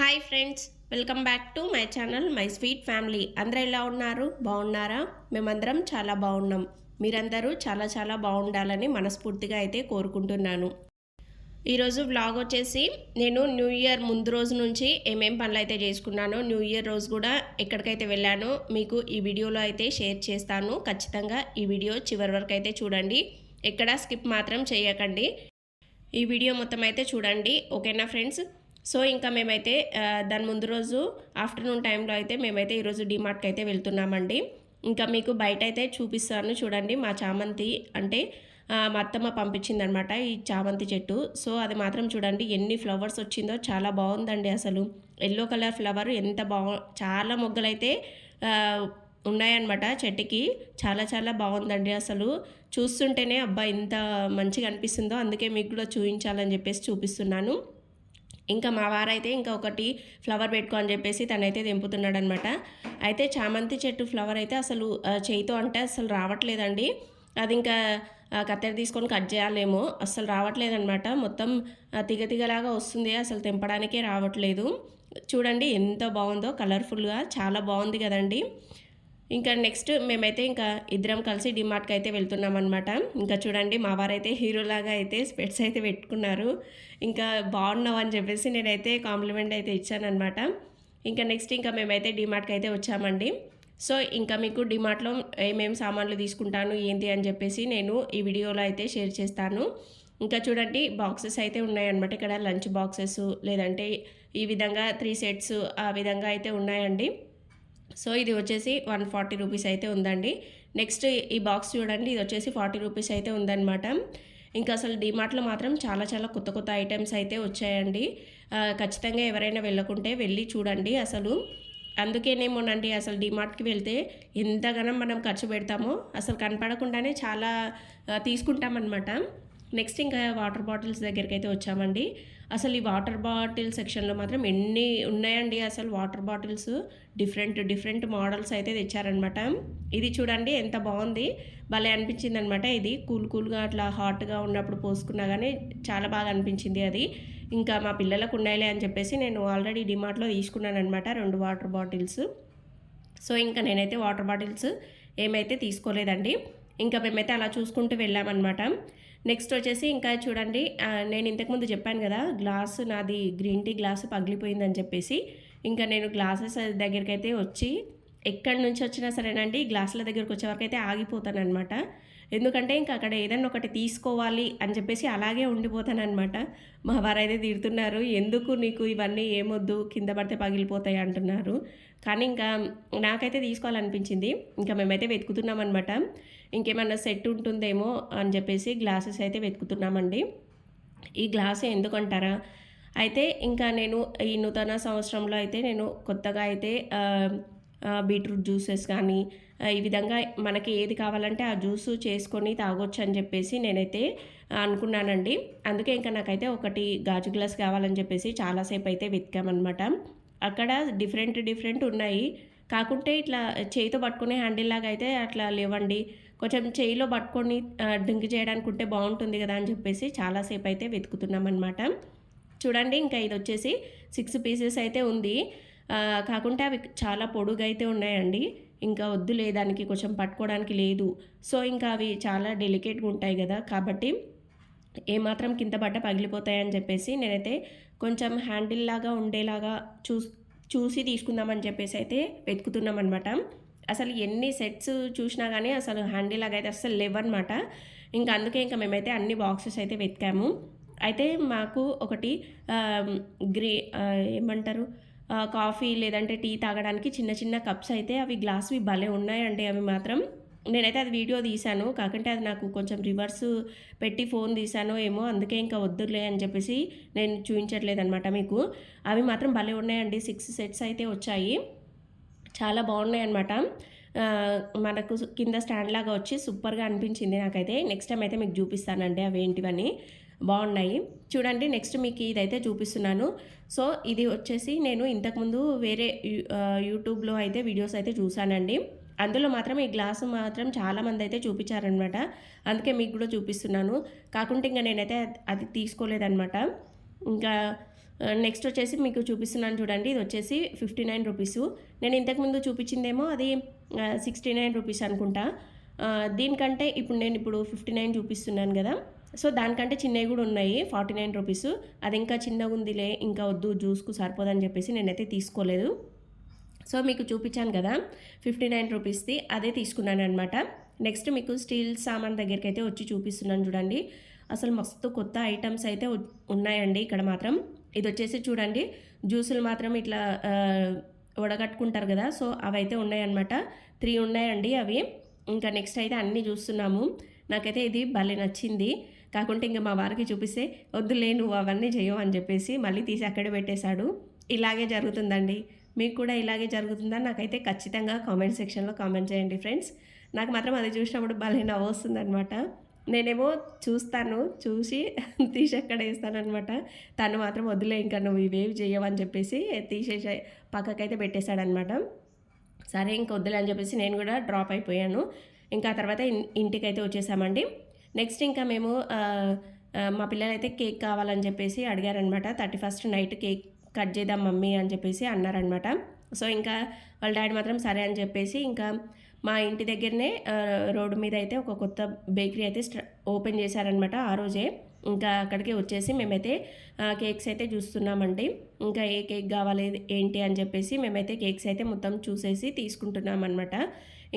Hi friends welcome back to my channel my sweet family అందరూ ఎలా ఉన్నారు? బాగున్నారా? మేమందరం చాలా బాగున్నాం. మీరందరూ చాలా చాలా బాగుండాలని మనస్ఫూర్తిగా అయితే కోరుకుంటున్నాను. ఈరోజు వ్లాగ్ వచ్చేసి నేను న్యూ ఇయర్ ముందు రోజు నుంచి ఏమేం పనులు అయితే చేసుకున్నానో న్యూ ఇయర్ రోజు కూడా ఎక్కడికైతే వెళ్ళానో మీకు ఈ వీడియోలో అయితే షేర్ చేస్తాను. ఖచ్చితంగా ఈ వీడియో చివరి వరకు అయితే చూడండి. ఎక్కడా స్కిప్ మాత్రం చేయకండి. ఈ వీడియో మొత్తం అయితే చూడండి. ఓకేనా ఫ్రెండ్స్ సో ఇంకా మేమైతే దాని ముందు రోజు ఆఫ్టర్నూన్ టైంలో అయితే మేమైతే ఈరోజు డిమార్ట్కి అయితే వెళ్తున్నామండి. ఇంకా మీకు బయట అయితే చూపిస్తాను చూడండి. మా చామంతి అంటే మా అత్తమ్మ పంపించిందనమాట ఈ చామంతి చెట్టు. సో అది మాత్రం చూడండి ఎన్ని ఫ్లవర్స్ వచ్చిందో చాలా బాగుందండి అసలు. ఎల్లో కలర్ ఫ్లవర్ ఎంత బాగు చాలా మొగ్గలైతే ఉన్నాయన్నమాట చెట్టుకి. చాలా చాలా బాగుందండి అసలు. చూస్తుంటేనే అబ్బా ఇంత మంచిగా అనిపిస్తుందో అందుకే మీకు కూడా చూపించాలని చెప్పేసి చూపిస్తున్నాను. ఇంకా మా వారైతే ఇంకా ఒకటి ఫ్లవర్ పెట్టుకో అని చెప్పేసి తనైతే తెంపుతున్నాడు అనమాట అయితే చామంతి చెట్టు ఫ్లవర్ అయితే అసలు చేయితో అంటే అసలు రావట్లేదండి. అది ఇంకా కత్తెర తీసుకొని కట్ చేయాలేమో అసలు రావట్లేదనమాట. మొత్తం ఆ, తిగ తిగలాగా వస్తుంది అసలు తెంపడానికే రావట్లేదు. చూడండి ఎంత బాగుందో కలర్ఫుల్గా చాలా బాగుంది కదండి. ఇంకా నెక్స్ట్ మేమైతే ఇంకా ఇద్దరం కలిసి డిమార్ట్కి అయితే వెళ్తున్నాం అనమాట ఇంకా చూడండి మా వారైతే హీరోలాగా అయితే స్పెట్స్ అయితే పెట్టుకున్నారు. ఇంకా బాగున్నావు అని చెప్పేసి నేనైతే కాంప్లిమెంట్ అయితే ఇచ్చానమాట ఇంకా నెక్స్ట్ ఇంకా మేమైతే డిమార్ట్కి అయితే వచ్చామండి. సో ఇంకా మీకు డిమార్ట్లో ఏమేమి సామాన్లు తీసుకుంటాను ఏంటి అని చెప్పేసి నేను ఈ వీడియోలో అయితే షేర్ చేస్తాను. ఇంకా చూడండి బాక్సెస్ అయితే ఉన్నాయన్నమాట ఇక్కడ లంచ్ బాక్సెస్ లేదంటే ఈ విధంగా త్రీ సెట్స్ ఆ విధంగా అయితే ఉన్నాయండి. సో ఇది వచ్చేసి వన్ ఫార్టీ రూపీస్ అయితే ఉందండి. నెక్స్ట్ ఈ బాక్స్ చూడండి ఇది వచ్చేసి ఫార్టీ రూపీస్ అయితే ఉందన్నమాట. ఇంకా అసలు డిమార్ట్లో మాత్రం చాలా చాలా కొత్త కొత్త ఐటమ్స్ అయితే వచ్చాయండి. ఖచ్చితంగా ఎవరైనా వెళ్ళకుంటే వెళ్ళి చూడండి అసలు. అందుకేనేమోనండి అసలు డిమార్ట్కి వెళ్తే ఎంతగానో మనం ఖర్చు పెడతామో అసలు కనపడకుండానే చాలా తీసుకుంటామన్నమాట. నెక్స్ట్ ఇంకా వాటర్ బాటిల్స్ దగ్గరికి అయితే వచ్చామండి. అసలు ఈ వాటర్ బాటిల్ సెక్షన్లో మాత్రం ఎన్ని ఉన్నాయండి అసలు water bottles different different models అయితే తెచ్చారనమాట ఇది చూడండి ఎంత బాగుంది. భలే అనిపించింది అనమాట ఇది. కూల్ కూల్గా అట్లా హాట్గా ఉన్నప్పుడు పోసుకున్నా కానీ చాలా బాగా అనిపించింది అది. ఇంకా మా పిల్లలకు ఉన్నాయిలే అని చెప్పేసి నేను ఆల్రెడీ డిమార్ట్లో తీసుకున్నాను అనమాట రెండు వాటర్ బాటిల్స్ సో ఇంకా నేనైతే వాటర్ బాటిల్స్ ఏమైతే తీసుకోలేదండి. ఇంకా మేమైతే అలా చూసుకుంటూ వెళ్ళామన్నమాట. నెక్స్ట్ వచ్చేసి ఇంకా చూడండి నేను ఇంతకుముందు చెప్పాను కదా గ్లాస్ నాది గ్రీన్ టీ గ్లాస్ పగిలిపోయిందని చెప్పేసి ఇంకా నేను గ్లాసెస్ దగ్గరికి అయితే వచ్చి ఎక్కడి నుంచి వచ్చినా సరేనండి గ్లాసుల దగ్గరకు వచ్చే వరకు అయితే ఆగిపోతానమాట ఎందుకంటే ఇంకా అక్కడ ఏదైనా ఒకటి తీసుకోవాలి అని చెప్పేసి అలాగే ఉండిపోతానమాట మా వారైతే తిడుతున్నారు ఎందుకు నీకు ఇవన్నీ ఏమొద్దు కింద పడితే పగిలిపోతాయి అంటున్నారు. కానీ ఇంకా నాకైతే తీసుకోవాలనిపించింది. ఇంకా మేమైతే వెతుకుతున్నాం అనమాట ఇంకేమన్నా సెట్ ఉంటుందేమో అని చెప్పేసి గ్లాసెస్ అయితే వెతుకుతున్నామండి. ఈ గ్లాస్ ఎందుకంటారా? అయితే ఇంకా నేను ఈ నూతన సంవత్సరంలో అయితే నేను కొత్తగా అయితే బీట్రూట్ జ్యూసెస్ కానీ ఈ విధంగా మనకి ఏది కావాలంటే ఆ జ్యూస్ చేసుకొని తాగొచ్చు అని చెప్పేసి నేనైతే అనుకున్నానండి. అందుకే ఇంకా నాకైతే ఒకటి గాజు గ్లాస్ కావాలని చెప్పేసి చాలాసేపు అయితే వెతికామన్నమాట. అక్కడ డిఫరెంట్ డిఫరెంట్ ఉన్నాయి. కాకుంటే ఇట్లా చేయితో పట్టుకునే హ్యాండిల్ లాగా అయితే అట్లా లేవండి. కొంచెం చేయిలో పట్టుకొని డ్రింక్ చేయడానికి ఉంటే బాగుంటుంది కదా అని చెప్పేసి చాలాసేపు అయితే వెతుకుతున్నాం అనమాట చూడండి ఇంకా ఇది వచ్చేసి సిక్స్ పీసెస్ అయితే ఉంది. కాకుంటే అవి చాలా పొడుగు అయితే ఉన్నాయండి. ఇంకా వద్దులే దానికి కొంచెం పట్టుకోవడానికి లేదు. సో ఇంకా అవి చాలా డెలికేట్గా ఉంటాయి కదా కాబట్టి ఏమాత్రం కింద పడ్డ పగిలిపోతాయని చెప్పేసి నేనైతే కొంచెం హ్యాండిల్ లాగా ఉండేలాగా చూ చూసి తీసుకుందామని చెప్పేసి అయితే వెతుకుతున్నాం అనమాట అసలు ఎన్ని సెట్స్ చూసినా కానీ అసలు హ్యాండిల్ లాగా అయితే అసలు లేవన్నమాట. ఇంకా అందుకే ఇంకా మేమైతే అన్ని బాక్సెస్ అయితే వెతికాము. అయితే మాకు ఒకటి గ్రే గ్రీ ఏమంటారు? కాఫీ లేదంటే టీ తాగడానికి చిన్న చిన్న కప్స్ అయితే అవి గ్లాస్వి భలే ఉన్నాయండి అవి మాత్రం. నేనైతే అది వీడియో తీశాను. కాకుంటే అది నాకు కొంచెం రివర్స్ పెట్టి ఫోన్ తీశాను ఏమో అందుకే ఇంకా వద్దులే అని చెప్పేసి నేను చూపించట్లేదు అనమాట మీకు. అవి మాత్రం భలే ఉన్నాయండి. సిక్స్ సెట్స్ అయితే వచ్చాయి. చాలా బాగున్నాయి అనమాట మనకు కింద స్టాండ్ లాగా వచ్చి సూపర్గా అనిపించింది నాకైతే. నెక్స్ట్ టైం అయితే మీకు చూపిస్తానండి అవి ఏంటివని. బాగున్నాయి. చూడండి నెక్స్ట్ మీకు ఇదైతే చూపిస్తున్నాను. సో ఇది వచ్చేసి నేను ఇంతకుముందు వేరే యూ- యూట్యూబ్లో అయితే వీడియోస్ అయితే చూశానండి. అందులో మాత్రం ఈ గ్లాసు మాత్రం చాలామంది అయితే చూపించారనమాట అందుకే మీకు కూడా చూపిస్తున్నాను. కాకుంటే ఇంకా నేనైతే అది తీసుకోలేదనమాట ఇంకా నెక్స్ట్ వచ్చేసి మీకు చూపిస్తున్నాను చూడండి. ఇది వచ్చేసి ఫిఫ్టీ నైన్ రూపీస్. నేను ఇంతకుముందు చూపించిందేమో అది సిక్స్టీ నైన్ రూపీస్ అనుకుంటా. దీనికంటే ఇప్పుడు నేను ఇప్పుడు ఫిఫ్టీ నైన్ చూపిస్తున్నాను కదా. సో దానికంటే చిన్నవి కూడా ఉన్నాయి ఫార్టీ నైన్ రూపీస్. అది ఇంకా చిన్నగా ఉందిలే ఇంకా వద్దు జ్యూస్కు సరిపోదని చెప్పేసి నేనైతే తీసుకోలేదు. సో మీకు చూపించాను కదా ఫిఫ్టీ నైన్ రూపీస్ది. అదే తీసుకున్నాను అనమాట నెక్స్ట్ మీకు స్టీల్ సామాన్ దగ్గరికి అయితే వచ్చి చూపిస్తున్నాను చూడండి. అసలు మస్తు కొత్త ఐటమ్స్ అయితే ఉన్నాయండి ఇక్కడ మాత్రం. ఇది వచ్చేసి చూడండి జ్యూసులు మాత్రం ఇట్లా వడగట్టుకుంటారు కదా సో అవైతే ఉన్నాయన్నమాట. త్రీ ఉన్నాయండి అవి. ఇంకా నెక్స్ట్ అయితే అన్నీ చూస్తున్నాము. నాకైతే ఇది భలే నచ్చింది. కాకుంటే ఇంకా మా వారికి చూపిస్తే వద్దులే నువ్వు అవన్నీ చేయవు అని చెప్పేసి మళ్ళీ తీసి అక్కడే పెట్టేశాడు. ఇలాగే జరుగుతుందండి. మీకు కూడా ఇలాగే జరుగుతుందా? నాకైతే ఖచ్చితంగా కామెంట్ సెక్షన్లో కామెంట్ చేయండి ఫ్రెండ్స్. నాకు మాత్రం అది చూసినప్పుడు భలే నవ్వు వస్తుందన్నమాట నేనేమో చూస్తాను చూసి తీసి ఎక్కడ వేస్తానమాట తను మాత్రం వదిలే ఇంకా నువ్వు ఇవేవి చేయవని చెప్పేసి తీసేసే పక్కకైతే పెట్టేశాడనమాట సరే ఇంక వద్దులే అని చెప్పేసి నేను కూడా డ్రాప్ అయిపోయాను. ఇంకా తర్వాత ఇన్- ఇంటికైతే వచ్చేసామండి. నెక్స్ట్ ఇంకా మేము మా పిల్లలైతే కేక్ కావాలని చెప్పేసి అడిగారనమాట thirty first night cake cut చేద్దాం మమ్మీ అని చెప్పేసి అన్నారనమాట. సో ఇంకా వాళ్ళ డాడీ మాత్రం సరే అని చెప్పేసి ఇంకా మా ఇంటి దగ్గరనే రోడ్డు మీద అయితే ఒక కొత్త బేకరీ అయితే స్ట ఓపెన్ చేశారనమాట ఆ రోజే. ఇంకా అక్కడికి వచ్చేసి మేమైతే కేక్స్ అయితే చూస్తున్నామండి. ఇంకా ఏ కేక్ కావాలి ఏంటి అని చెప్పేసి మేమైతే కేక్స్ అయితే మొత్తం చూసేసి తీసుకుంటున్నాం అనమాట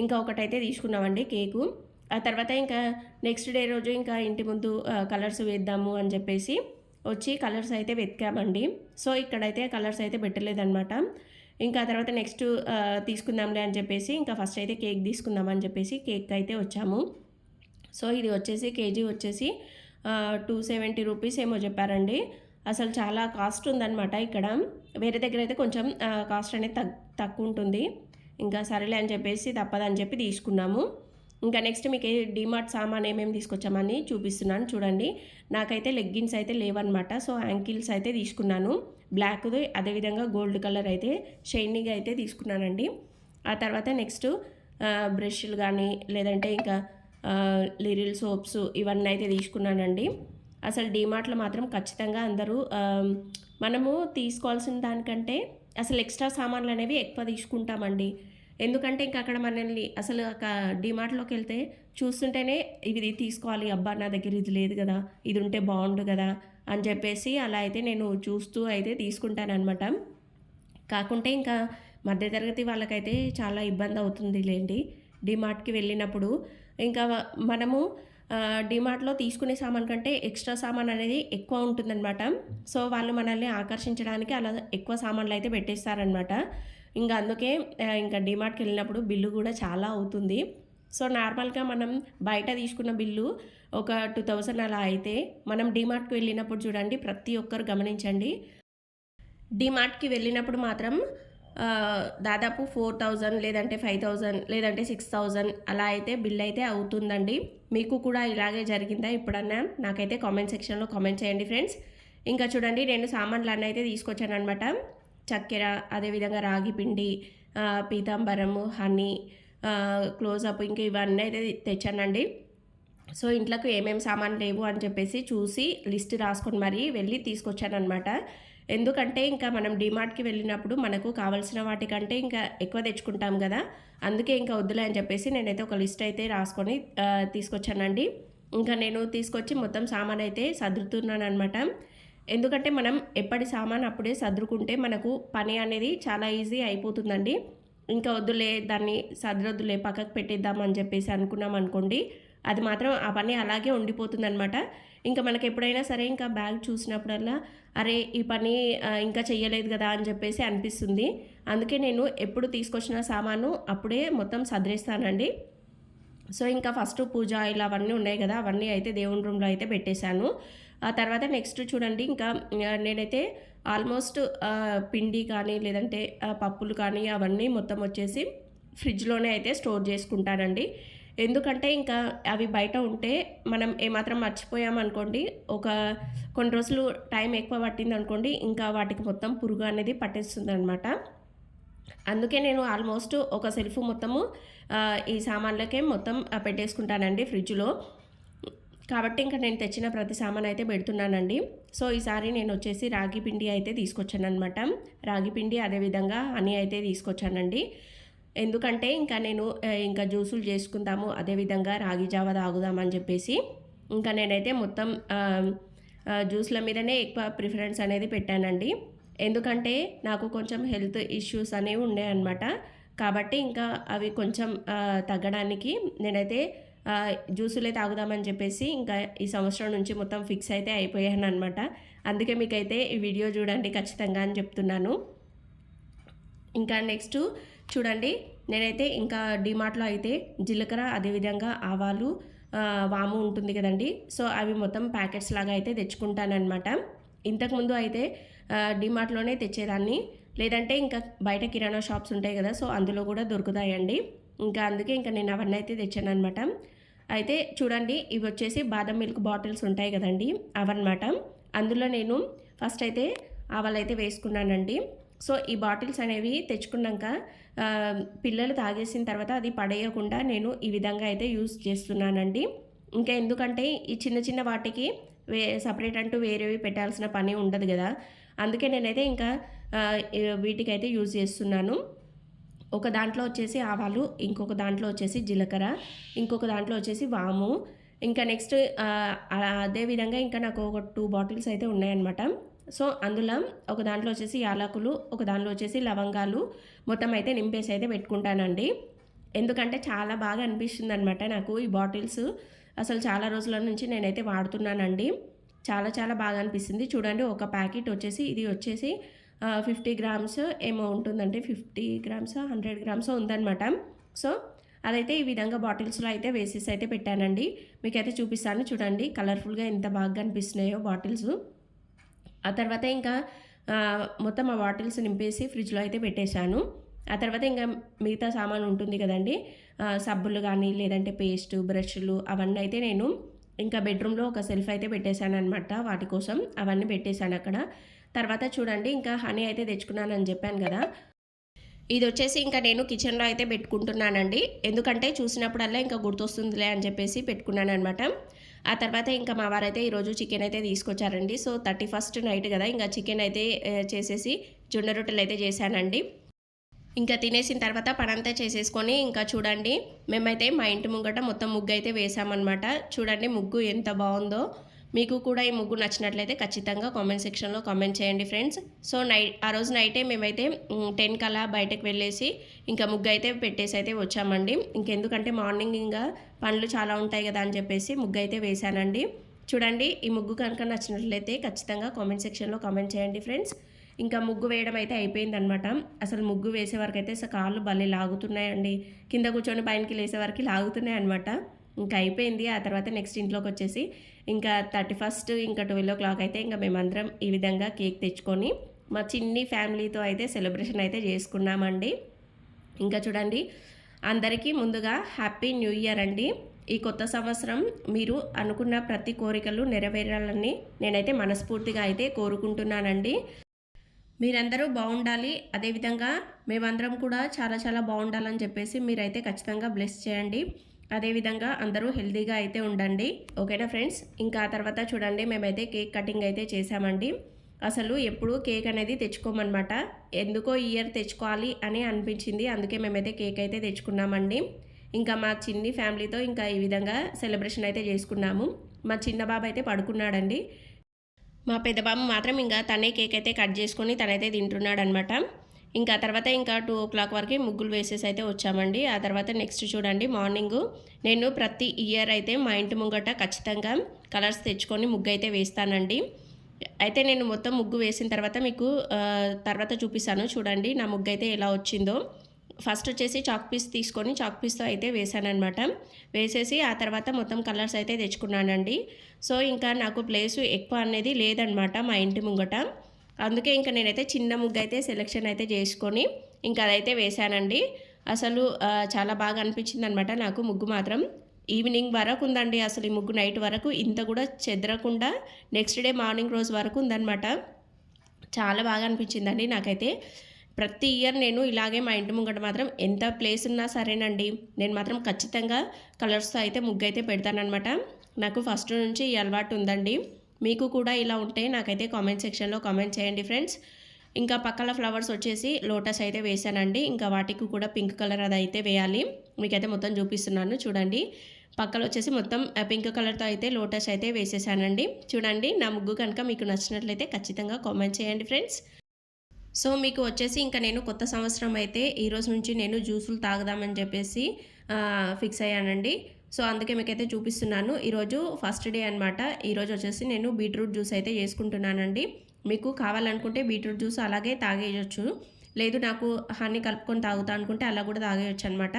ఇంకా ఒకటైతే తీసుకున్నామండి కేకు. ఆ తర్వాత ఇంకా నెక్స్ట్ డే రోజు ఇంకా ఇంటి ముందు కలర్స్ వేద్దాము అని చెప్పేసి వచ్చి కలర్స్ అయితే వెతికామండి. సో ఇక్కడైతే కలర్స్ అయితే పెట్టలేదనమాట ఇంకా తర్వాత నెక్స్ట్ తీసుకుందాంలే అని చెప్పేసి ఇంకా ఫస్ట్ అయితే కేక్ తీసుకుందామని చెప్పేసి కేక్ అయితే వచ్చాము. సో ఇది వచ్చేసి కేజీ వచ్చేసి టూ సెవెంటీ రూపీస్ ఏమో చెప్పారండి. అసలు చాలా కాస్ట్ ఉందన్నమాట ఇక్కడ. వేరే దగ్గర అయితే కొంచెం కాస్ట్ అనేది తగ్ తక్కువ ఉంటుంది. ఇంకా సరేలే అని చెప్పేసి తప్పదని చెప్పి తీసుకున్నాము. ఇంకా నెక్స్ట్ మీకు డిమార్ట్ సామాన్ ఏమేమి తీసుకొచ్చామని చూపిస్తున్నాను చూడండి. నాకైతే లెగ్గిన్స్ అయితే లేవన్నమాట సో యాంకిల్స్ అయితే తీసుకున్నాను. బ్లాక్ది అదేవిధంగా గోల్డ్ కలర్ అయితే షైనీగా అయితే తీసుకున్నానండి. ఆ తర్వాత నెక్స్ట్ బ్రష్లు కానీ లేదంటే ఇంకా లిరిల్ సోప్స్ ఇవన్నీ అయితే తీసుకున్నానండి. అసలు డీమార్ట్లో మాత్రం ఖచ్చితంగా అందరూ మనము తీసుకోవాల్సిన దానికంటే అసలు ఎక్స్ట్రా సామాన్లు అనేవి ఎక్కువ తీసుకుంటామండి. ఎందుకంటే ఇంకా అక్కడ మనల్ని అసలు ఒక డిమార్ట్లోకి వెళ్తే చూస్తుంటేనే ఇది తీసుకోవాలి అబ్బా నా దగ్గర ఇది లేదు కదా ఇది ఉంటే బాగుండు కదా అని చెప్పేసి అలా అయితే నేను చూస్తూ అయితే తీసుకుంటానమాట కాకుంటే ఇంకా మధ్యతరగతి వాళ్ళకైతే చాలా ఇబ్బంది అవుతుంది లేండి. డిమార్ట్కి వెళ్ళినప్పుడు ఇంకా మనము డిమార్ట్లో తీసుకునే సామాన్ కంటే ఎక్స్ట్రా సామాన్ అనేది ఎక్కువ ఉంటుందన్నమాట. సో వాళ్ళు మనల్ని ఆకర్షించడానికి అలా ఎక్కువ సామాన్లు అయితే పెట్టేస్తారనమాట ఇంకా అందుకే ఇంకా డిమార్ట్కి వెళ్ళినప్పుడు బిల్లు కూడా చాలా అవుతుంది. సో నార్మల్గా మనం బయట తీసుకున్న బిల్లు ఒక టూ థౌజండ్ అలా అయితే మనం డిమార్ట్కి వెళ్ళినప్పుడు చూడండి ప్రతి ఒక్కరు గమనించండి. డిమార్ట్కి వెళ్ళినప్పుడు మాత్రం దాదాపు ఫోర్ థౌజండ్ లేదంటే ఫైవ్ థౌజండ్ లేదంటే సిక్స్ థౌజండ్ అలా అయితే బిల్ అయితే అవుతుందండి. మీకు కూడా ఇలాగే జరిగిందా ఇప్పుడన్నా నాకైతే కామెంట్ సెక్షన్లో కామెంట్ చేయండి ఫ్రెండ్స్. ఇంకా చూడండి నేను సామాన్లు అన్నీ అయితే తీసుకొచ్చాను అనమాట చక్కెర అదేవిధంగా రాగి పిండి పీతాంబరము హనీ క్లోజప్ ఇంకా ఇవన్నీ అయితే తెచ్చానండి. సో ఇంట్లోకి ఏమేమి సామాన్లు లేవు అని చెప్పేసి చూసి లిస్ట్ రాసుకొని మరీ వెళ్ళి తీసుకొచ్చానమాట ఎందుకంటే ఇంకా మనం డిమార్ట్కి వెళ్ళినప్పుడు మనకు కావాల్సిన వాటికంటే ఇంకా ఎక్కువ తెచ్చుకుంటాం కదా అందుకే ఇంకా వద్దులే అని చెప్పేసి నేనైతే ఒక లిస్ట్ అయితే రాసుకొని తీసుకొచ్చానండి. ఇంకా నేను తీసుకొచ్చి మొత్తం సామాన్ అయితే సర్దుతున్నాను అనమాట ఎందుకంటే మనం ఎప్పటి సామాన్ అప్పుడే సర్దుకుంటే మనకు పని అనేది చాలా ఈజీ అయిపోతుందండి. ఇంకా వద్దులే దాన్ని సదరొద్దులే పక్కకు పెట్టేద్దామని చెప్పేసి అనుకున్నాం అనుకోండి అది మాత్రం ఆ పని అలాగే ఉండిపోతుంది అనమాట ఇంకా మనకి ఎప్పుడైనా సరే ఇంకా బ్యాగ్ చూసినప్పుడల్లా అరే ఈ పని ఇంకా చెయ్యలేదు కదా అని చెప్పేసి అనిపిస్తుంది. అందుకే నేను ఎప్పుడు తీసుకొచ్చిన సామాను అప్పుడే మొత్తం సదిరేస్తానండి. సో ఇంకా ఫస్ట్ పూజ ఇలా అవన్నీ ఉన్నాయి కదా అవన్నీ అయితే దేవుని రూమ్లో అయితే పెట్టేశాను. ఆ తర్వాత నెక్స్ట్ చూడండి ఇంకా నేనైతే ఆల్మోస్ట్ పిండి కానీ లేదంటే పప్పులు కానీ అవన్నీ మొత్తం వచ్చేసి ఫ్రిడ్జ్లోనే అయితే స్టోర్ చేసుకుంటానండి. ఎందుకంటే ఇంకా అవి బయట ఉంటే మనం ఏమాత్రం మర్చిపోయామనుకోండి ఒక కొన్ని రోజులు టైం ఎక్కువ పట్టింది అనుకోండి ఇంకా వాటికి మొత్తం పురుగు అనేది పట్టేస్తుంది అనమాట అందుకే నేను ఆల్మోస్ట్ ఒక సెల్ఫ్ మొత్తము ఈ సామాన్లకే మొత్తం పెట్టేసుకుంటానండి ఫ్రిడ్జ్లో. కాబట్టి ఇంకా నేను తెచ్చిన ప్రతి సామాన్ అయితే పెడుతున్నానండి. సో ఈసారి నేను వచ్చేసి రాగి పిండి అయితే తీసుకొచ్చాను అనమాట రాగి పిండి అదేవిధంగా హనీ అయితే తీసుకొచ్చానండి. ఎందుకంటే ఇంకా నేను ఇంకా జ్యూసులు చేసుకుందాము అదేవిధంగా రాగి జావ తాగుదామని చెప్పేసి ఇంకా నేనైతే మొత్తం జ్యూస్ల మీదనే ఎక్కువ ప్రిఫరెన్స్ అనేది పెట్టానండి. ఎందుకంటే నాకు కొంచెం హెల్త్ ఇష్యూస్ అనేవి ఉన్నాయన్నమాట కాబట్టి ఇంకా అవి కొంచెం తగ్గడానికి నేనైతే జ్యూసులే తాగుదామని చెప్పేసి ఇంకా ఈ సంవత్సరం నుంచి మొత్తం ఫిక్స్ అయితే అయిపోయాను అనమాట అందుకే మీకైతే ఈ వీడియో చూడండి ఖచ్చితంగా అని చెప్తున్నాను. ఇంకా నెక్స్ట్ చూడండి నేనైతే ఇంకా డిమార్ట్లో అయితే జీలకర్ర అదేవిధంగా ఆవాలు వాము ఉంటుంది కదండి. సో అవి మొత్తం ప్యాకెట్స్ లాగా అయితే తెచ్చుకుంటానమాట ఇంతకుముందు అయితే డిమార్ట్లోనే తెచ్చేదాన్ని. లేదంటే ఇంకా బయట కిరాణా షాప్స్ ఉంటాయి కదా సో అందులో కూడా దొరుకుతాయండి. ఇంకా అందుకే ఇంకా నేను అవన్నీ అయితే తెచ్చాను అనమాట అయితే చూడండి ఇవి వచ్చేసి బాదం మిల్క్ బాటిల్స్ ఉంటాయి కదండి అవన్నమాట. అందులో నేను ఫస్ట్ అయితే ఆవాలైతే వేసుకున్నానండి. సో ఈ బాటిల్స్ అనేవి తెచ్చుకున్నాక పిల్లలు తాగేసిన తర్వాత అది పడేయకుండా నేను ఈ విధంగా అయితే యూస్ చేస్తున్నానండి. ఇంకా ఎందుకంటే ఈ చిన్న చిన్న వాటికి వే సపరేట్ అంటూ వేరేవి పెట్టాల్సిన పని ఉండదు కదా. అందుకే నేనైతే ఇంకా వీటికైతే యూజ్ చేస్తున్నాను. ఒక దాంట్లో వచ్చేసి ఆవాలు ఇంకొక దాంట్లో వచ్చేసి జీలకర్ర ఇంకొక దాంట్లో వచ్చేసి వాము. ఇంకా నెక్స్ట్ అదే విధంగా ఇంకా నాకు ఒక టూ బాటిల్స్ అయితే ఉన్నాయన్నమాట. సో అందులో ఒక దాంట్లో వచ్చేసి యాలకులు ఒక దాంట్లో వచ్చేసి లవంగాలు మొత్తం అయితే నింపేసి అయితే పెట్టుకుంటానండి. ఎందుకంటే చాలా బాగా అనిపిస్తుంది అనమాట నాకు ఈ బాటిల్స్ అసలు చాలా రోజుల నుంచి నేనైతే వాడుతున్నానండి. చాలా చాలా బాగా అనిపిస్తుంది. చూడండి ఒక ప్యాకెట్ వచ్చేసి ఇది వచ్చేసి ఫిఫ్టీ గ్రామ్స్ ఏమో ఉంటుందంటే ఫిఫ్టీ గ్రామ్స్ హండ్రెడ్ గ్రామ్స్ ఉందన్నమాట. సో అదైతే ఈ విధంగా బాటిల్స్లో అయితే వేసేసి అయితే పెట్టానండి. మీకైతే చూపిస్తాను చూడండి. కలర్ఫుల్గా ఎంత బాగా అనిపిస్తున్నాయో బాటిల్స్. ఆ తర్వాత ఇంకా మొత్తం ఆ బాటిల్స్ నింపేసి ఫ్రిడ్జ్లో అయితే పెట్టేశాను. ఆ తర్వాత ఇంకా మిగతా సామాన్ ఉంటుంది కదండి. సబ్బులు కానీ లేదంటే పేస్ట్ బ్రష్లు అవన్నీ అయితే నేను ఇంకా బెడ్రూమ్లో ఒక సెల్ఫ్ అయితే పెట్టేశాను అనమాట వాటి కోసం అవన్నీ పెట్టేశాను అక్కడ. తర్వాత చూడండి ఇంకా హనీ అయితే తెచ్చుకున్నానని చెప్పాను కదా. ఇది వచ్చేసి ఇంకా నేను కిచెన్లో అయితే పెట్టుకుంటున్నానండి. ఎందుకంటే చూసినప్పుడల్లా ఇంకా గుర్తొస్తుందిలే అని చెప్పేసి పెట్టుకున్నాను అనమాట ఆ తర్వాత ఇంకా మా వారైతే ఈరోజు చికెన్ అయితే తీసుకొచ్చారండి. సో థర్టీ ఫస్ట్ నైట్ కదా ఇంకా చికెన్ అయితే చేసేసి జొన్న రొట్టెలు అయితే చేశానండి. ఇంకా తినేసిన తర్వాత పనంతా చేసేసుకొని ఇంకా చూడండి మేమైతే మా ఇంటి ముంగట మొత్తం ముగ్గు అయితే వేసామన్నమాట. చూడండి ముగ్గు ఎంత బాగుందో. మీకు కూడా ఈ ముగ్గు నచ్చినట్లయితే ఖచ్చితంగా కామెంట్ సెక్షన్లో కామెంట్ చేయండి ఫ్రెండ్స్ సో నైట్ ఆ రోజు నైటే మేమైతే టెన్ కల్లా బయటకు వెళ్ళేసి ఇంకా ముగ్గు అయితే పెట్టేసి అయితే వచ్చామండి. ఇంకెందుకంటే మార్నింగ్ ఇంకా పనులు చాలా ఉంటాయి కదా అని చెప్పేసి ముగ్గు అయితే వేశానండి. చూడండి ఈ ముగ్గు కనుక నచ్చినట్లయితే ఖచ్చితంగా కామెంట్ సెక్షన్లో కామెంట్ చేయండి ఫ్రెండ్స్ ఇంకా ముగ్గు వేయడం అయితే అయిపోయిందనమాట అసలు ముగ్గు వేసే వరకు అయితే కాళ్ళు భలే లాగుతున్నాయండి. కింద కూర్చొని పైనకి లేసే వరకు లాగుతున్నాయి అనమాట ఇంకా అయిపోయింది. ఆ తర్వాత నెక్స్ట్ ఇంట్లోకి వచ్చేసి ఇంకా థర్టీ ఫస్ట్ ఇంకా ట్వెల్వ్ ఓ క్లాక్ అయితే ఇంకా మేమందరం ఈ విధంగా కేక్ తెచ్చుకొని మా చిన్ని ఫ్యామిలీతో అయితే సెలబ్రేషన్ అయితే చేసుకున్నామండి. ఇంకా చూడండి అందరికీ ముందుగా హ్యాపీ న్యూ ఇయర్ అండి. ఈ కొత్త సంవత్సరం మీరు అనుకున్న ప్రతి కోరికలు నెరవేరాలని నేనైతే మనస్ఫూర్తిగా అయితే కోరుకుంటున్నానండి. మీరందరూ బాగుండాలి. అదేవిధంగా మేమందరం కూడా చాలా చాలా బాగుండాలని చెప్పేసి మీరైతే ఖచ్చితంగా బ్లెస్ చేయండి. అదేవిధంగా అందరూ హెల్దీగా అయితే ఉండండి. ఓకేనా ఫ్రెండ్స్? ఇంకా తర్వాత చూడండి మేమైతే కేక్ కటింగ్ అయితే చేసామండి అసలు ఎప్పుడూ కేక్ అనేది తెచ్చుకోమన్నమాట. ఎందుకో ఇయర్ తెచ్చుకోవాలి అని అనిపించింది అందుకే మేమైతే కేక్ అయితే తెచ్చుకున్నామండి. ఇంకా మా చిన్ని ఫ్యామిలీతో ఇంకా ఈ విధంగా సెలబ్రేషన్ అయితే చేసుకున్నాము. మా చిన్న బాబు అయితే పడుకున్నాడండి. మా పెద్ద బాబు మాత్రం ఇంకా తనే కేక్ అయితే కట్ చేసుకొని తనైతే తింటున్నాడు అనమాట ఇంకా తర్వాత ఇంకా టూ ఓ క్లాక్ వరకు ముగ్గులు వేసేసి అయితే వచ్చామండి. ఆ తర్వాత నెక్స్ట్ చూడండి మార్నింగ్ నేను ప్రతి ఇయర్ అయితే మా ఇంటి ముంగట ఖచ్చితంగా కలర్స్ తెచ్చుకొని ముగ్గు అయితే వేస్తానండి. అయితే నేను మొత్తం ముగ్గు వేసిన తర్వాత మీకు తర్వాత చూపిస్తాను. చూడండి నా ముగ్గు అయితే ఎలా వచ్చిందో. ఫస్ట్ వచ్చేసి చాక్ పీస్ తీసుకొని చాక్ పీస్తో అయితే వేసానమాట వేసేసి ఆ తర్వాత మొత్తం కలర్స్ అయితే తెచ్చుకున్నానండి. సో ఇంకా నాకు ప్లేస్ ఎక్కువ అనేది లేదనమాట మా ఇంటి ముంగట. అందుకే ఇంకా నేనైతే చిన్న ముగ్గు అయితే సెలెక్షన్ అయితే చేసుకొని ఇంకా అదైతే వేశానండి. అసలు చాలా బాగా అనిపించింది అనమాట నాకు ముగ్గు మాత్రం. ఈవినింగ్ వరకు ఉందండి అసలు ఈ ముగ్గు నైట్ వరకు ఇంత కూడా చెదరకుండా నెక్స్ట్ డే మార్నింగ్ రోజు వరకు ఉందన్నమాట. చాలా బాగా అనిపించిందండి నాకైతే. ప్రతి ఇయర్ నేను ఇలాగే మా ఇంటి ముంగట మాత్రం ఎంత ప్లేస్ ఉన్నా సరేనండి. నేను మాత్రం ఖచ్చితంగా కలర్స్తో అయితే ముగ్గు అయితే పెడతానమాట నాకు ఫస్ట్ నుంచి ఈ అలవాటు ఉందండి. మీకు కూడా ఇలా ఉంటే నాకైతే కామెంట్ సెక్షన్లో కామెంట్ చేయండి ఫ్రెండ్స్ ఇంకా పక్కల ఫ్లవర్స్ వచ్చేసి లోటస్ అయితే వేసానండి ఇంకా వాటికి కూడా పింక్ కలర్ అది అయితే వేయాలి. మీకైతే మొత్తం చూపిస్తున్నాను. చూడండి. పక్కన వచ్చేసి మొత్తం పింక్ కలర్తో అయితే లోటస్ అయితే వేసేసానండి. చూడండి. నా ముగ్గు కనుక మీకు నచ్చినట్లయితే ఖచ్చితంగా కామెంట్ చేయండి ఫ్రెండ్స్ సో మీకు వచ్చేసి ఇంకా నేను కొత్త సంవత్సరం అయితే ఈరోజు నుంచి నేను జ్యూసులు తాగుదామని చెప్పేసి ఫిక్స్ అయ్యానండి. సో అందుకే మీకైతే చూపిస్తున్నాను. ఈరోజు ఫస్ట్ డే అనమాట ఈరోజు వచ్చేసి నేను బీట్రూట్ జ్యూస్ అయితే చేసుకుంటున్నానండి. మీకు కావాలనుకుంటే బీట్రూట్ జ్యూస్ అలాగే తాగేయచ్చు. లేదు నాకు హనీ కలుపుకొని తాగుతా అనుకుంటే అలా కూడా తాగేయచ్చు అనమాట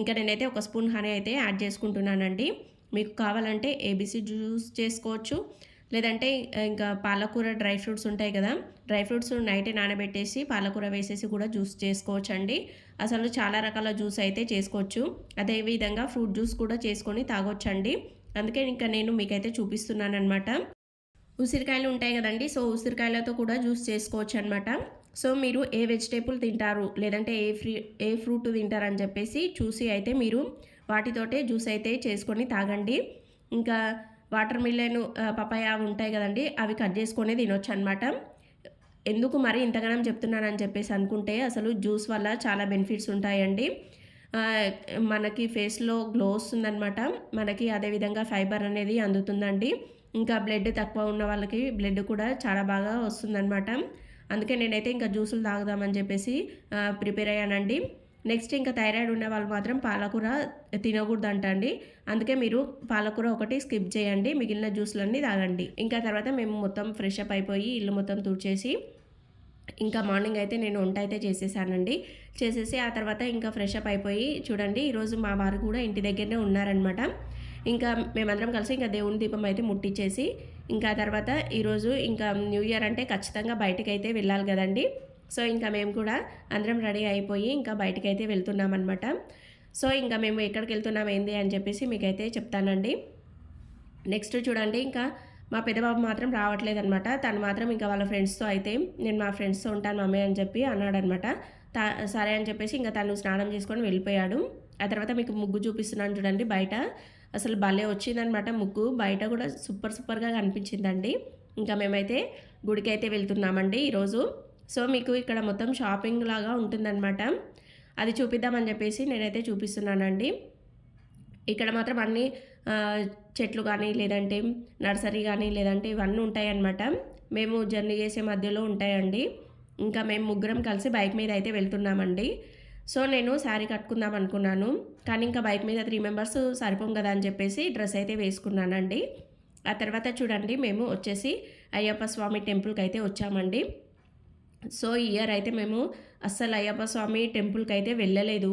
ఇంకా నేనైతే ఒక స్పూన్ హనీ అయితే యాడ్ చేసుకుంటున్నానండి. మీకు కావాలంటే ఏబీసీ జ్యూస్ చేసుకోవచ్చు. లేదంటే ఇంకా పాలకూర డ్రై ఫ్రూట్స్ ఉంటాయి కదా డ్రై ఫ్రూట్స్ నైటే నానబెట్టేసి పాలకూర వేసేసి కూడా జ్యూస్ చేసుకోవచ్చు అండి అసలు చాలా రకాల జ్యూస్ అయితే చేసుకోవచ్చు. అదేవిధంగా ఫ్రూట్ జ్యూస్ కూడా చేసుకొని తాగొచ్చండి. అందుకే ఇంకా నేను మీకైతే చూపిస్తున్నాను అనమాట ఉసిరికాయలు ఉంటాయి కదండి సో ఉసిరికాయలతో కూడా జ్యూస్ చేసుకోవచ్చు అనమాట సో మీరు ఏ వెజిటేబుల్ తింటారు లేదంటే ఏ ఫ్రీ ఏ ఫ్రూట్ తింటారని చెప్పేసి చూసి అయితే మీరు వాటితోటే జ్యూస్ అయితే చేసుకొని తాగండి. ఇంకా వాటర్ మిలన్ పపాయ ఉంటాయి కదండి అవి కట్ చేసుకొని తినొచ్చు అనమాట ఎందుకు మరి ఇంతగానం చెప్తున్నానని చెప్పేసి అనుకుంటే అసలు జ్యూస్ వల్ల చాలా బెనిఫిట్స్ ఉంటాయండి. మనకి ఫేస్లో గ్లో వస్తుందనమాట మనకి అదేవిధంగా ఫైబర్ అనేది అందుతుందండి. ఇంకా బ్లడ్ తక్కువ ఉన్న వాళ్ళకి బ్లడ్ కూడా చాలా బాగా వస్తుందన్నమాట. అందుకే నేనైతే ఇంకా జ్యూసులు తాగుదామని చెప్పేసి ప్రిపేర్ అయ్యానండి. నెక్స్ట్ ఇంకా థైరాయిడ్ ఉన్న వాళ్ళు మాత్రం పాలకూర తినకూడదు అంటండి అందుకే మీరు పాలకూర ఒకటి స్కిప్ చేయండి మిగిలిన జ్యూస్లన్నీ తాగండి. ఇంకా తర్వాత మేము మొత్తం ఫ్రెష్ అప్ అయిపోయి ఇల్లు మొత్తం తుడిచేసి ఇంకా మార్నింగ్ అయితే నేను వంట అయితే చేసేసానండి. చేసేసి ఆ తర్వాత ఇంకా ఫ్రెష్ అప్ అయిపోయి చూడండి ఈరోజు మా వారు కూడా ఇంటి దగ్గరనే ఉన్నారనమాట ఇంకా మేమందరం కలిసి ఇంకా దేవుని దీపం అయితే ముట్టించేసి ఇంకా తర్వాత ఈరోజు ఇంకా న్యూ ఇయర్ అంటే ఖచ్చితంగా బయటకు అయితే వెళ్ళాలి కదండి. సో ఇంకా మేము కూడా అందరం రెడీ అయిపోయి ఇంకా బయటకు అయితే వెళ్తున్నాం అనమాట సో ఇంకా మేము ఎక్కడికి వెళ్తున్నాం ఏంది అని చెప్పేసి మీకైతే చెప్తానండి. నెక్స్ట్ చూడండి ఇంకా మా పెద్దబాబు మాత్రం రావట్లేదు అనమాట తను మాత్రం ఇంకా వాళ్ళ ఫ్రెండ్స్తో అయితే నేను మా ఫ్రెండ్స్తో ఉంటాను మమ్మీ అని చెప్పి అన్నాడనమాట సరే అని చెప్పేసి ఇంకా తను స్నానం చేసుకొని వెళ్ళిపోయాడు. ఆ తర్వాత మీకు ముగ్గు చూపిస్తున్నాను చూడండి బయట. అసలు భలే వచ్చిందనమాట ముగ్గు. బయట కూడా సూపర్ సూపర్గా కనిపించిందండి. ఇంకా మేమైతే గుడికి అయితే వెళ్తున్నామండి ఈరోజు. సో మీకు ఇక్కడ మొత్తం షాపింగ్ లాగా ఉంటుందన్నమాట. అది చూపిద్దామని చెప్పేసి నేనైతే చూపిస్తున్నానండి. ఇక్కడ మాత్రం అన్ని చెట్లు కానీ లేదంటే నర్సరీ కానీ లేదంటే ఇవన్నీ ఉంటాయన్నమాట. మేము జర్నీ చేసే మధ్యలో ఉంటాయండి. ఇంకా మేము ముగ్గురం కలిసి బైక్ మీద అయితే వెళ్తున్నామండి. సో నేను శారీ కట్టుకుందాం అనుకున్నాను. కానీ ఇంకా బైక్ మీద త్రీ మెంబర్స్ సరిపోం కదా అని చెప్పేసి డ్రెస్ అయితే వేసుకున్నానండి. ఆ తర్వాత చూడండి మేము వచ్చేసి అయ్యప్ప స్వామి టెంపుల్కి అయితే వచ్చామండి. సో ఇయర్ అయితే మేము అస్సలు అయ్యప్ప స్వామి టెంపుల్కి అయితే వెళ్ళలేదు.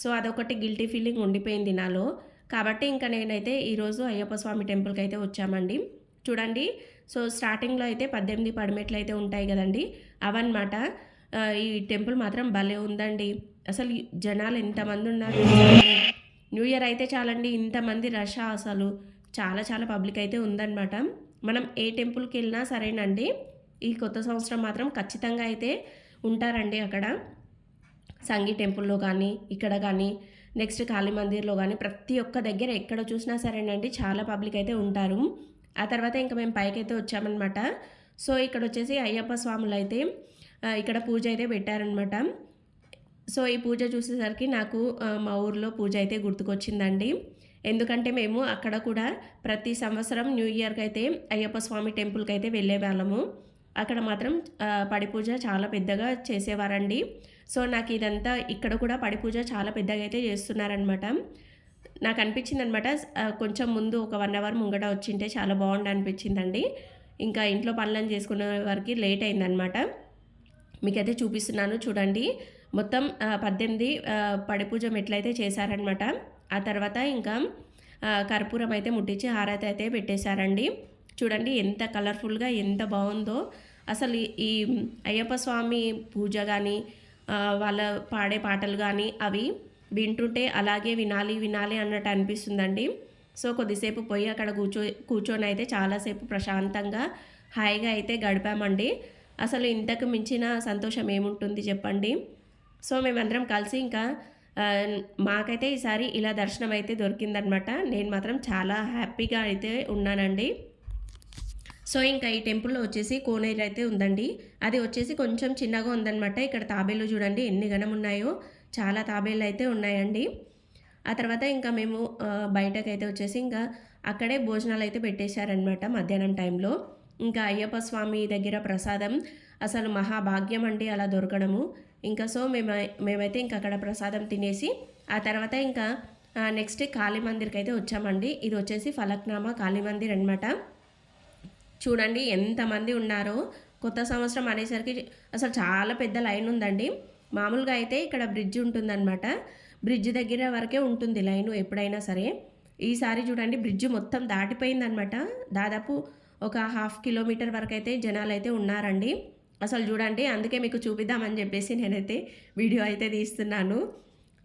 సో అదొకటి గిల్టీ ఫీలింగ్ ఉండిపోయింది నాలో. కాబట్టి ఇంకా నేనైతే ఈరోజు అయ్యప్ప స్వామి టెంపుల్కి అయితే వచ్చామండి. చూడండి సో స్టార్టింగ్లో అయితే పద్దెనిమిది పడిమెట్లు అయితే ఉంటాయి కదండి. అవన్నమాట. ఈ టెంపుల్ మాత్రం భలే ఉందండి. అసలు జనాలు ఎంతమంది ఉన్నారు న్యూ ఇయర్ అయితే చాలండి ఇంతమంది రష అసలు. చాలా చాలా పబ్లిక్ అయితే ఉందన్నమాట. మనం ఏ టెంపుల్కి వెళ్ళినా సరేనండి. ఈ కొత్త సంవత్సరం మాత్రం ఖచ్చితంగా అయితే ఉంటారండి అక్కడ. సంగీ టెంపుల్లో కానీ ఇక్కడ కానీ నెక్స్ట్ కాళీ మందిర్లో కానీ ప్రతి ఒక్క దగ్గర ఎక్కడ చూసినా సరేనండి చాలా పబ్లిక్ అయితే ఉంటారు. ఆ తర్వాత ఇంకా మేము పైకి అయితే వచ్చామన్నమాట. సో ఇక్కడ వచ్చేసి అయ్యప్ప స్వాములు అయితే ఇక్కడ పూజ అయితే పెట్టారనమాట సో ఈ పూజ చూసేసరికి నాకు మా ఊర్లో పూజ అయితే గుర్తుకొచ్చిందండి. ఎందుకంటే మేము అక్కడ కూడా ప్రతి సంవత్సరం న్యూ ఇయర్కి అయితే అయ్యప్ప స్వామి టెంపుల్కి అయితే వెళ్ళే వాళ్ళము అక్కడ మాత్రం పడి పూజ చాలా పెద్దగా చేసేవారండి. సో నాకు ఇదంతా ఇక్కడ కూడా పడి పూజ చాలా పెద్దగా అయితే చేస్తున్నారనమాట నాకు అనిపించింది అనమాట కొంచెం ముందు ఒక వన్ అవర్ ముంగట వచ్చింటే చాలా బాగుండి అనిపించిందండి. ఇంకా ఇంట్లో పనులను చేసుకునే వారికి లేట్ అయిందనమాట మీకైతే చూపిస్తున్నాను చూడండి. మొత్తం పద్దెనిమిది పడిపూజ మెట్లయితే చేశారనమాట ఆ తర్వాత ఇంకా కర్పూరం అయితే ముట్టించి హారతి అయితే పెట్టేశారండి. చూడండి ఎంత కలర్ఫుల్గా ఎంత బాగుందో. అసలు ఈ అయ్యప్ప స్వామి పూజ కానీ వాళ్ళ పాడే పాటలు కానీ అవి వింటుంటే అలాగే వినాలి వినాలి అన్నట్టు అనిపిస్తుందండి. సో కొద్దిసేపు పోయి అక్కడ కూర్చో కూర్చొని అయితే చాలాసేపు ప్రశాంతంగా హాయిగా అయితే గడిపామండి. అసలు ఇంతకు మించిన సంతోషం ఏముంటుంది చెప్పండి? సో మేమందరం కలిసి ఇంకా మాకైతే ఈసారి ఇలా దర్శనం అయితే దొరికిందనమాట. నేను మాత్రం చాలా హ్యాపీగా అయితే ఉన్నానండి. సో ఇంకా ఈ టెంపుల్లో వచ్చేసి కోనేరు అయితే ఉందండి. అది వచ్చేసి కొంచెం చిన్నగా ఉందన్నమాట. ఇక్కడ తాబేలు చూడండి ఎన్ని గణం ఉన్నాయో చాలా తాబేలు అయితే ఉన్నాయండి. ఆ తర్వాత ఇంకా మేము బయటకైతే వచ్చేసి ఇంకా అక్కడే భోజనాలు అయితే పెట్టేశారనమాట మధ్యాహ్నం టైంలో. ఇంకా అయ్యప్ప స్వామి దగ్గర ప్రసాదం. అసలు మహాభాగ్యం అండి అలా దొరకడము. ఇంకా సో మేము మేమైతే ఇంకా అక్కడ ప్రసాదం తినేసి ఆ తర్వాత ఇంకా నెక్స్ట్ కాళీ మందిర్కి అయితే వచ్చామండి. ఇది వచ్చేసి ఫలక్నామా కాళీ మందిర్ అనమాట చూడండి ఎంతమంది ఉన్నారో. కొత్త సంవత్సరం అనేసరికి అసలు చాలా పెద్ద లైన్ ఉందండి. మామూలుగా అయితే ఇక్కడ బ్రిడ్జ్ ఉంటుందన్నమాట. బ్రిడ్జ్ దగ్గర వరకే ఉంటుంది లైన్ ఎప్పుడైనా సరే. ఈసారి చూడండి బ్రిడ్జ్ మొత్తం దాటిపోయిందనమాట దాదాపు ఒక హాఫ్ కిలోమీటర్ వరకు అయితే జనాలు అయితే ఉన్నారండి. అసలు చూడండి అందుకే మీకు చూపిద్దామని చెప్పేసి నేనైతే వీడియో అయితే తీస్తున్నాను.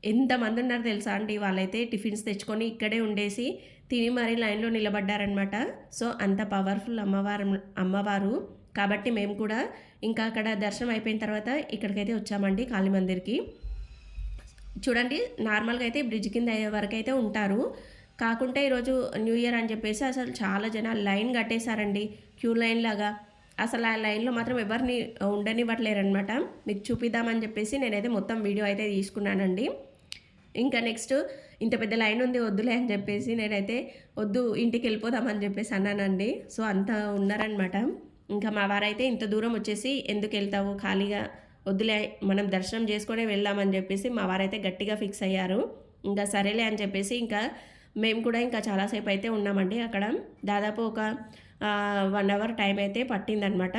ఎంతమంది ఉన్నారు తెలుసా అండి? వాళ్ళైతే టిఫిన్స్ తెచ్చుకొని ఇక్కడే ఉండేసి తిని మరీ లైన్లో నిలబడ్డారనమాట సో అంత పవర్ఫుల్ అమ్మవారు అమ్మవారు. కాబట్టి మేము కూడా ఇంకా అక్కడ దర్శనం అయిపోయిన తర్వాత ఇక్కడికైతే వచ్చామండి కాళీ మందిర్కి. చూడండి నార్మల్గా అయితే బ్రిడ్జ్ కింద అయ్యే వరకు అయితే ఉంటారు. కాకుంటే ఈరోజు న్యూ ఇయర్ అని చెప్పేసి అసలు చాలా జనాలు లైన్ కట్టేశారండి క్యూ లైన్ లాగా. అసలు ఆ లైన్లో మాత్రం ఎవరిని ఉండనివ్వట్లేరనమాట మీకు చూపిద్దామని చెప్పేసి నేనైతే మొత్తం వీడియో అయితే తీసుకున్నానండి. ఇంకా నెక్స్ట్ ఇంత పెద్ద లైన్ ఉంది వద్దులే అని చెప్పేసి నేనైతే వద్దు ఇంటికి వెళ్ళిపోదామని చెప్పేసి అన్నానండి. సో అంత ఉన్నారనమాట ఇంకా మా వారైతే ఇంత దూరం వచ్చేసి ఎందుకు వెళ్తావు? ఖాళీగా వద్దులే మనం దర్శనం చేసుకునే వెళ్దామని చెప్పేసి మా వారైతే గట్టిగా ఫిక్స్ అయ్యారు. ఇంకా సరేలే అని చెప్పేసి ఇంకా మేము కూడా ఇంకా చాలాసేపు అయితే ఉన్నామండి అక్కడ. దాదాపు ఒక వన్ అవర్ టైం అయితే పట్టిందనమాట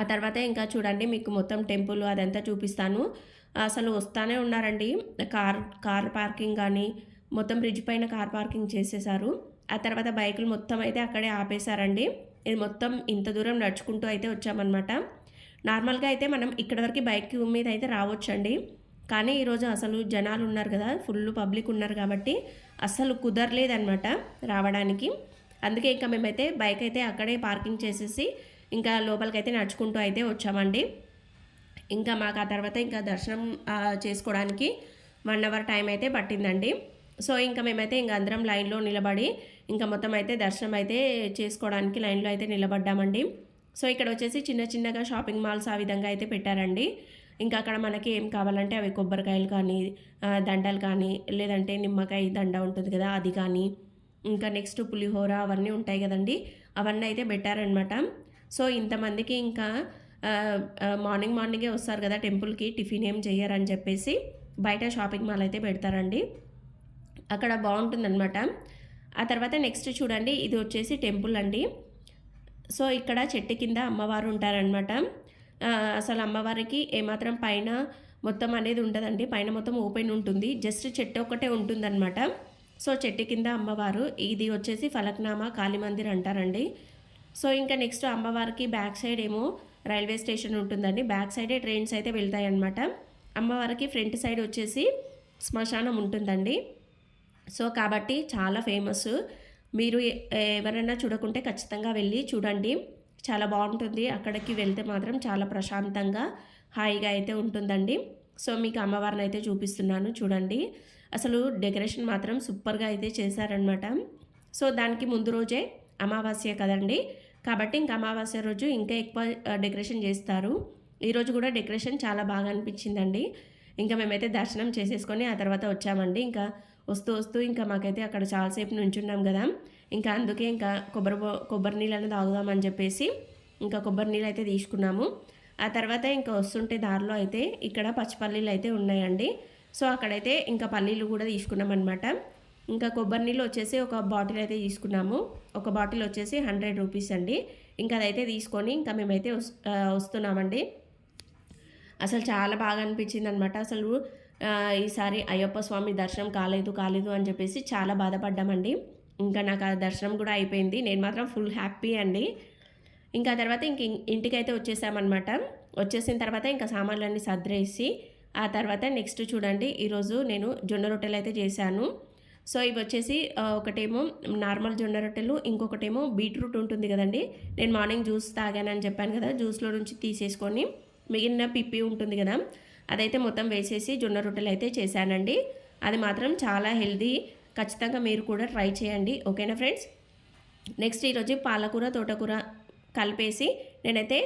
ఆ తర్వాత ఇంకా చూడండి మీకు మొత్తం టెంపుల్ అదంతా చూపిస్తాను. అసలు వస్తానే ఉన్నారండి. కార్ కార్ పార్కింగ్ కానీ మొత్తం బ్రిడ్జ్ పైన కార్ పార్కింగ్ చేసేసారు ఆ తర్వాత బైకులు మొత్తం అయితే అక్కడే ఆపేశారండి. ఇది మొత్తం ఇంత దూరం నడుచుకుంటూ అయితే వచ్చామన్నమాట. నార్మల్గా అయితే మనం ఇక్కడ వరకు బైక్ మీద అయితే రావచ్చండి. కానీ ఈరోజు అసలు జనాలు ఉన్నారు కదా ఫుల్ పబ్లిక్ ఉన్నారు కాబట్టి అసలు కుదరలేదన్నమాట రావడానికి. అందుకే ఇంకా మేమైతే బైక్ అయితే అక్కడే పార్కింగ్ చేసేసి ఇంకా లోపలికైతే నడుచుకుంటూ అయితే వచ్చామండి. ఇంకా మాకు ఆ తర్వాత ఇంకా దర్శనం చేసుకోవడానికి వన్ అవర్ టైం అయితే పట్టిందండి. సో ఇంకా మేమైతే ఇంకా అందరం లైన్లో నిలబడి ఇంకా మొత్తం అయితే దర్శనం అయితే చేసుకోవడానికి లైన్లో అయితే నిలబడ్డామండి. సో ఇక్కడ వచ్చేసి చిన్న చిన్నగా షాపింగ్ మాల్స్ ఆ విధంగా అయితే పెట్టారండి. ఇంకా అక్కడ మనకి ఏం కావాలంటే అవి కొబ్బరికాయలు కానీ దండలు కానీ లేదంటే నిమ్మకాయ దండ ఉంటుంది కదా అది కానీ ఇంకా నెక్స్ట్ పులిహోర అవన్నీ ఉంటాయి కదండి. అవన్నీ అయితే పెట్టారనమాట సో ఇంతమందికి ఇంకా మార్నింగ్ మార్నింగే వస్తారు కదా టెంపుల్కి టిఫిన్ ఏం చేయరని చెప్పేసి బయట షాపింగ్ మాల్ అయితే పెడతారండి. అక్కడ బాగుంటుందన్నమాట. ఆ తర్వాత నెక్స్ట్ చూడండి ఇది వచ్చేసి టెంపుల్ అండి. సో ఇక్కడ చెట్టు కింద అమ్మవారు ఉంటారనమాట అసలు అమ్మవారికి ఏమాత్రం పైన మొత్తం అనేది ఉండదండి. పైన మొత్తం ఓపెన్ ఉంటుంది. జస్ట్ చెట్టు ఒకటే ఉంటుందన్నమాట. సో చెట్టు కింద అమ్మవారు ఇది వచ్చేసి ఫలక్నామా కాళీ మందిర్ అంటారండి. సో ఇంకా నెక్స్ట్ అమ్మవారికి బ్యాక్ సైడ్ ఏమో రైల్వే స్టేషన్ ఉంటుందండి. బ్యాక్ సైడే ట్రైన్స్ అయితే వెళ్తాయన్నమాట. అమ్మవారికి ఫ్రంట్ సైడ్ వచ్చేసి శ్మశానం ఉంటుందండి. సో కాబట్టి చాలా ఫేమస్. మీరు ఎవరైనా చూడకుంటే ఖచ్చితంగా వెళ్ళి చూడండి. చాలా బాగుంటుంది. అక్కడికి వెళ్తే మాత్రం చాలా ప్రశాంతంగా హాయిగా అయితే ఉంటుందండి. సో మీకు అమ్మవారిని అయితే చూపిస్తున్నాను. చూడండి. అసలు డెకరేషన్ మాత్రం సూపర్గా అయితే చేశారనమాట సో దానికి ముందు రోజే అమావాస్య కదండి. కాబట్టి ఇంకా అమావాస్య రోజు ఇంకా ఎక్కువ డెకరేషన్ చేస్తారు. ఈరోజు కూడా డెకరేషన్ చాలా బాగా అనిపించిందండి. ఇంకా మేమైతే దర్శనం చేసేసుకొని ఆ తర్వాత వచ్చామండి. ఇంకా వస్తూ వస్తూ ఇంకా మాకైతే అక్కడ చాలాసేపు నుంచున్నాం కదా. ఇంకా అందుకే ఇంకా కొబ్బరి కొబ్బరి నీళ్ళని తాగుదామని చెప్పేసి ఇంకా కొబ్బరి నీళ్ళు అయితే తీసుకున్నాము. ఆ తర్వాత ఇంకా వస్తుంటే దారిలో అయితే ఇక్కడ పచ్చిపల్లీలు అయితే ఉన్నాయండి. సో అక్కడైతే ఇంకా పల్లీలు కూడా తీసుకున్నాం అనమాట ఇంకా కొబ్బరి నీళ్ళు వచ్చేసి ఒక బాటిల్ అయితే తీసుకున్నాము. ఒక బాటిల్ వచ్చేసి హండ్రెడ్ రూపీస్ అండి. ఇంకా అదైతే తీసుకొని ఇంకా మేమైతే వస్- వస్తున్నామండి. అసలు చాలా బాగా అనిపించింది అనమాట అసలు ఈసారి అయ్యప్ప స్వామి దర్శనం కాలేదు కాలేదు అని చెప్పేసి చాలా బాధపడ్డామండి. ఇంకా నాకు ఆ దర్శనం కూడా అయిపోయింది. నేను మాత్రం ఫుల్ హ్యాపీ అండి. ఇంకా తర్వాత ఇంక ఇంటికైతే వచ్చేసామన్నమాట. వచ్చేసిన తర్వాత ఇంకా సామాన్లన్నీ సద్రేసి ఆ తర్వాత నెక్స్ట్ చూడండి ఈరోజు నేను జొన్న రొట్టెలు అయితే చేశాను. సో ఇవి వచ్చేసి ఒకటేమో నార్మల్ జొన్న రొట్టెలు ఇంకొకటేమో బీట్రూట్ ఉంటుంది కదండి. నేను మార్నింగ్ జ్యూస్ తాగానని చెప్పాను కదా జ్యూస్లో నుంచి తీసేసుకొని మిగిలిన పిప్పి ఉంటుంది కదా అదైతే మొత్తం వేసేసి జొన్న రొట్టెలు అయితే చేశానండి. అది మాత్రం చాలా హెల్దీ. ఖచ్చితంగా మీరు కూడా ట్రై చేయండి. ఓకేనా ఫ్రెండ్స్? నెక్స్ట్ ఈరోజు పాలకూర తోటకూర కలిపేసి నేనైతే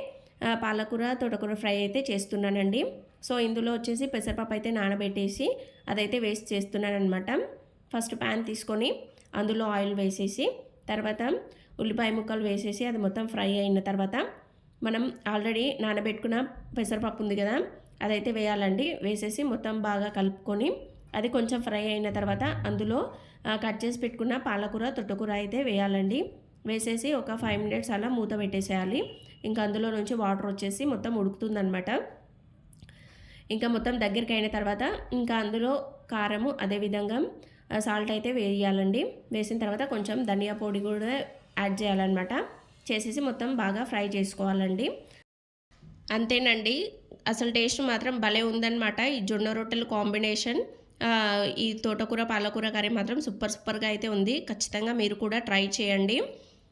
పాలకూర తోటకూర ఫ్రై అయితే చేస్తున్నానండి. సో ఇందులో వచ్చేసి పెసరపప్పు అయితే నానబెట్టేసి అదైతే వేస్ట్ చేస్తున్నాను అనమాట ఫస్ట్ ప్యాన్ తీసుకొని అందులో ఆయిల్ వేసేసి తర్వాత ఉల్లిపాయ ముక్కలు వేసేసి అది మొత్తం ఫ్రై అయిన తర్వాత మనం ఆల్రెడీ నానబెట్టుకున్న పెసరపప్పు ఉంది కదా అదైతే వేయాలండి. వేసేసి మొత్తం బాగా కలుపుకొని అది కొంచెం ఫ్రై అయిన తర్వాత అందులో కట్ చేసి పెట్టుకున్న పాలకూర తొట్టకూర అయితే వేయాలండి. వేసేసి ఒక ఫైవ్ మినిట్స్ అలా మూత పెట్టేసేయాలి. ఇంకా అందులో నుంచి వాటర్ వచ్చేసి మొత్తం ఉడుకుతుందనమాట ఇంకా మొత్తం దగ్గరికి అయిన తర్వాత ఇంకా అందులో కారము అదేవిధంగా సాల్ట్ అయితే వేయాలండి. వేసిన తర్వాత కొంచెం ధనియా పొడి కూడా యాడ్ చేయాలన్నమాట. చేసేసి మొత్తం బాగా ఫ్రై చేసుకోవాలండి. అంతేనండి. అసలు టేస్ట్ మాత్రం భలే ఉందన్నమాట. ఈ జొన్న రొట్టెల కాంబినేషన్ ఈ తోటకూర పాలకూర కర్రీ మాత్రం సూపర్ సూపర్గా అయితే ఉంది. ఖచ్చితంగా మీరు కూడా ట్రై చేయండి.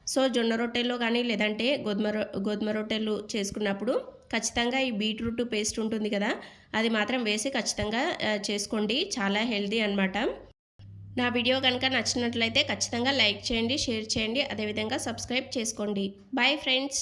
సో జొన్న రొట్టెల్లో కానీ లేదంటే గోధుమ రొ గోధుమ రొట్టెలు చేసుకున్నప్పుడు ఖచ్చితంగా ఈ బీట్రూట్ పేస్ట్ ఉంటుంది కదా అది మాత్రం వేసి ఖచ్చితంగా చేసుకోండి. చాలా హెల్దీ అన్నమాట. నా వీడియో కనుక నచ్చినట్లయితే ఖచ్చితంగా లైక్ చేయండి షేర్ చేయండి అదేవిధంగా సబ్స్క్రైబ్ చేసుకోండి. Bye friends